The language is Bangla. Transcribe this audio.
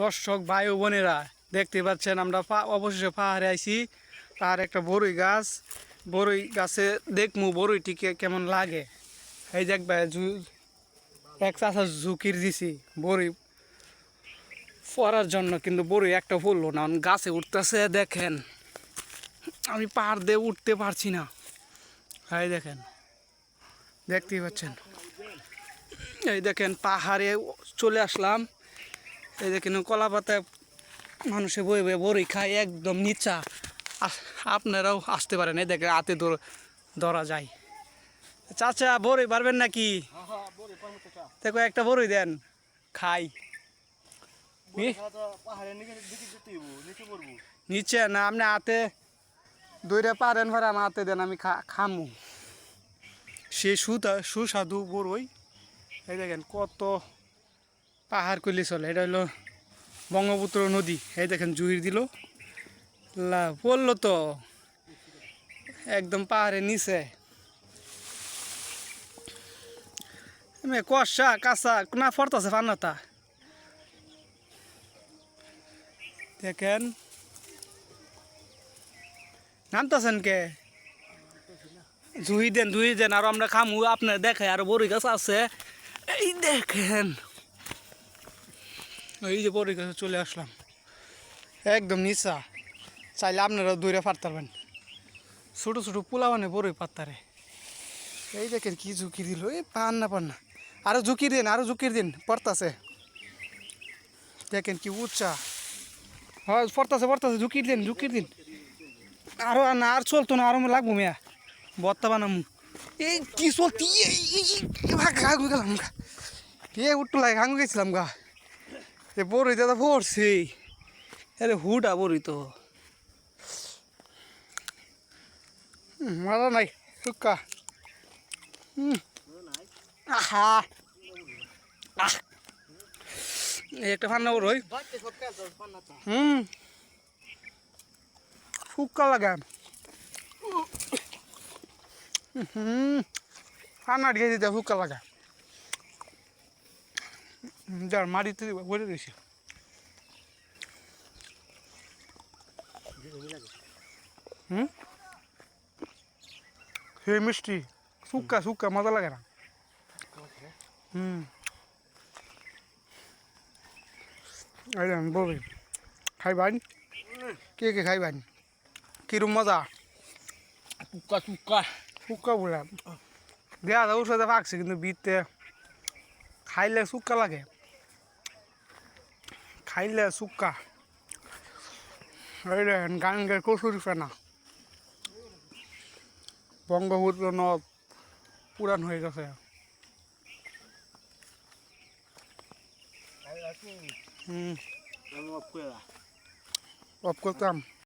দর্শক, ভাই ও বোনেরা, দেখতে পাচ্ছেন আমরা অবশেষে পাহাড়ে আইছি। তার একটা বড়ই গাছ বড়ই গাছে দেখমু বড়ইটিকে কেমন লাগে। এই দেখ ভাই এক চাষা ঝুঁকির দিছি বড়ই পড়ার জন্য, কিন্তু বড়ই একটা পড়ল না। গাছে উঠতেছে, দেখেন। আমি পাহাড় দিয়ে উঠতে পারছি না। এই দেখেন, দেখতেই পাচ্ছেন। এই দেখেন, পাহাড়ে চলে আসলাম। এই দেখেন কলা পাতায় মানুষে বয়ে বয়ে বড়ি খায়, একদম নিচা। আপনারাও আসতে পারেন, এই দেখে হাতে ধর- যায়। চাচা বড়ি পারবেন নাকি? দেখো, একটা বড়ি দেন, খাই? নিচে না, আপনি হাতে দইটা পারেন ভাড়া আমার হাতে দেন, আমি খামু। সে সুতা সুস্বাদু বড়ই। এই দেখেন, কত পাহাড় কইলে চলে, এটা হলো বঙ্গপুত্র নদী। এই দেখেন জুহির দিল। লা, পড়ল তো। একদম পাহাড়ের নিচে। কষা, কাঁচা, না ফরতাছে ফান্নাতা দেখেন। নামতাছেন কে? জুই দেন জুই দেন, আর আমরা খামু, আপনার দেখে আর বড়ি গাছ আছে। এই দেখেন। এই যে বড়ি গাছে চলে আসলাম একদম নিচা চাইলে আপনারা দূরে পারতারবেন ছোটো ছোটো পোলা মানে বড়ই পাত্তারে এই দেখেন কি ঝুঁকি দিল এই পান না পান না আরও ঝুঁকি দিন আরও ঝুঁকি দিন পড়তাছে দেখেন কি উচ্চা হয় পড়তাছে পড়তাছে ঝুঁকি দিন ঝুঁকি দিন আরও না আর চলতো না আরও লাগবো মেয়া বত্তা বানামু এই কি চলতি ঘাঙ্গু গেলাম গা এ উঠটো লাগে ঘাঙ্গু গেছিলাম গা এ বড়ই দাদা পড়ছি আরে হুডা বড়ই তো। মজা নাই হুম আহা। আহ। একটা ফান্না বড়ই হুম। শুক্কা লাগে হুম। ফান্না দিয়ে দিতে শুক্কা লাগে যার মাটিতে বলে দিয়েছি হুম? হে মিষ্টি শুক্কা শুক্কা মজা লাগে না। হুম। দেন বলি খাইবান? কে কে খাইবান? কিরম মজা? চুক্কা চুক্কা শুক্কা বলে। দেয়া যায় ওষুধে পাকছে কিন্তু বিতে খাইলে শুক্কা লাগে। খাইলে শুক্কা এই দেখেন গাঙ্গের কচুরি ফেনা বঙ্গপুত্র নদ পুরান হয়ে গেছে হুম অফ করতাম